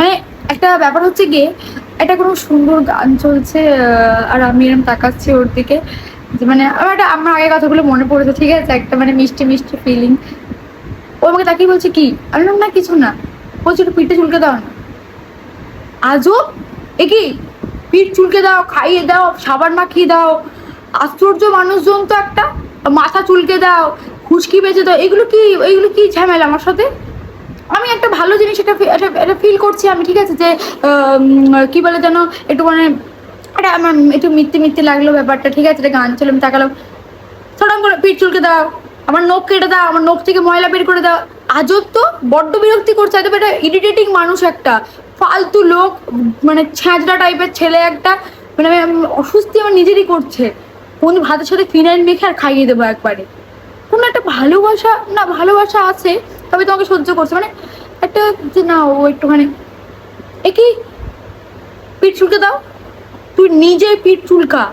মানে একটা ব্যাপার হচ্ছে গিয়ে, একটা কোনো সুন্দর গান চলছে আর আমি এরকম তাকাচ্ছি ওর দিকে, যে মানে আমার একটা, আমার আগের কথাগুলো মনে পড়েছে, ঠিক আছে? একটা মানে মিষ্টি মিষ্টি ফিলিং ও আমাকে তাকিয়ে বলছে, কি? আমি না, কিছু না। বলছে, একটু পিঠে চুলকে দাও না। আজও এ কি? পিঠ চুলকে দাও, খাইয়ে দাও, সাবান মাখিয়ে দাও, আশ্চর্য মানুষজন তো একটা, মাথা চুলকে দাও, খুশকি বেঁচে দাও, এগুলো কি এগুলো কি ঝামেলা আমার সাথে? আমি একটা ভালো জিনিস এটা এটা- ফিল করছি আমি, ঠিক আছে? যে কি বলে যেন, একটু মানে এটা আমার একটু মিথ্যে মিথ্যে লাগল ব্যাপারটা, ঠিক আছে? এটা গান ছিল আমি তাকালাম। সরম করে পিঠ চুলকে দাও। আমার নখ কেটে দাও, আমার নখ থেকে ময়লা বের করে দাও। আজব তো, বড্ড বিরক্তি করছে একদম এটা ইরিটেটিং মানুষ একটা। ফালতু লোক মানে ছ্যাঁচড়া টাইপের ছেলে একটা। মানে অস্বস্তি আমার নিজেরই করছে। কোন ভাতের সাথে ফিনাইল মেখে আর খাইয়ে দেবো একবারে। কোনো একটা ভালোবাসা, না, ভালোবাসা আছে তবে তোমাকে সহ্য করছে। মানে একটা যে না, ও একটুখানি। এ কি? পিঠ চুলকে দাও। তুই নিজে পিঠ চুলকা।